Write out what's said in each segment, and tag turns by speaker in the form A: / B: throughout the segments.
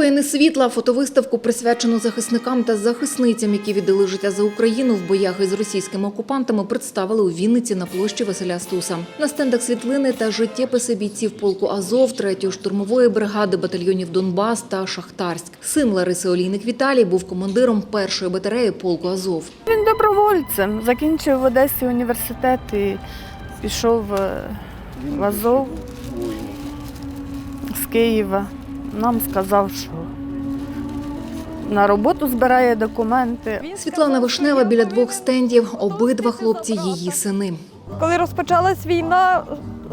A: Воїни світла фотовиставку присвячену захисникам та захисницям, які віддали життя за Україну в боях із російськими окупантами, представили у Вінниці на площі Василя Стуса. На стендах світлини та життєписи бійців полку Азов, 3-ї штурмової бригади батальйонів Донбас та Шахтарськ. Син Лариси Олійник Віталій був командиром першої батареї полку Азов.
B: Він добровольцем. Закінчив в Одесі університет і пішов е, в Азов з Києва. Нам сказав, що на роботу збирає документи.
A: Світлана Вишнева біля двох стендів. Обидва хлопці її сини.
C: Коли розпочалась війна,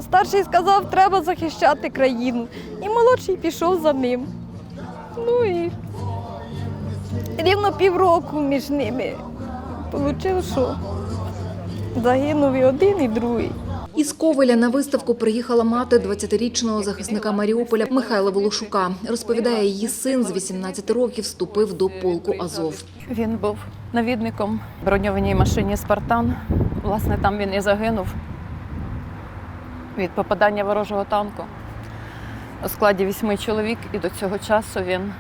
C: старший сказав, треба захищати країну. І молодший пішов за ним. Ну і рівно півроку між ними. Получив, що загинув і один, і другий.
A: Із Ковеля на виставку приїхала мати 20-річного захисника Маріуполя Михайла Волошука. Розповідає, її син з 18 років вступив до полку Азов.
B: Він був навідником броньованій машині Спартан. Власне, там він і загинув від попадання ворожого танку у складі вісьми чоловік, і до цього часу він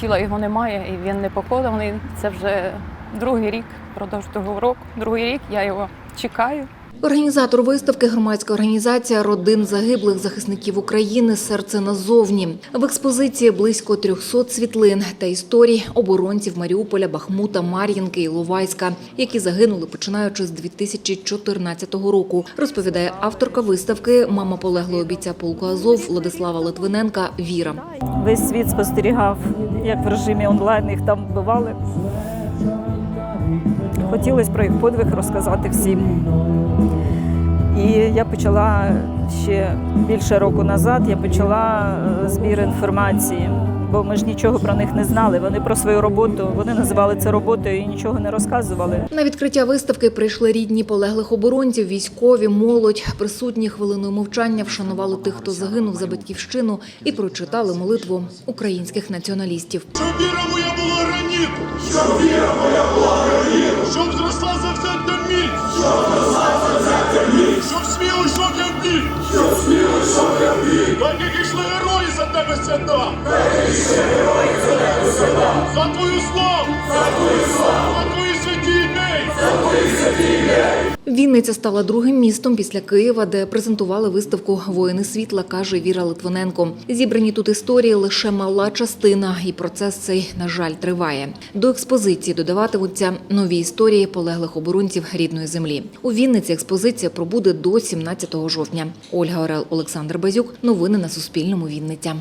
B: тіла його немає, і він не похований. Це вже другий рік, продовж того року. Другий рік я його чекаю.
A: Організатор виставки громадська організація родин загиблих захисників України Серце назовні в експозиції близько 300 світлин та історій оборонців Маріуполя, Бахмута, Мар'їнки і Ловайська, які загинули починаючи з 2014 року. Розповідає авторка виставки, мама полеглого бійця полку Азов Владислава Литвиненка Віра.
D: Весь світ спостерігав, як в режимі онлайн їх там вбивали. Хотілося про їх подвиг розказати всім. І я почала ще більше року назад, я почала е, збір інформації, бо ми ж нічого про них не знали. Вони про свою роботу, вони називали це роботою і нічого не розказували.
A: На відкриття виставки прийшли рідні полеглих оборонців, військові, молодь. Присутні хвилиною мовчання вшанували тих, хто загинув за батьківщину, і прочитали молитву українських націоналістів.
E: Щоб віра моя була гранітом. Щоб віра моя була гранітом. Щоб Так як ішли герої за тебе свята. Так як герої за тебе свята. За твою славу. За твою славу.
A: Вінниця стала другим містом після Києва, де презентували виставку Воїни світла, каже Віра Литвиненко. Зібрані тут історії лише мала частина, і процес цей, на жаль, триває. До експозиції додаватимуться нові історії полеглих оборонців рідної землі. У Вінниці експозиція пробуде до 17 жовтня. Ольга Орел, Олександр Базюк. Новини на Суспільному. Вінниця.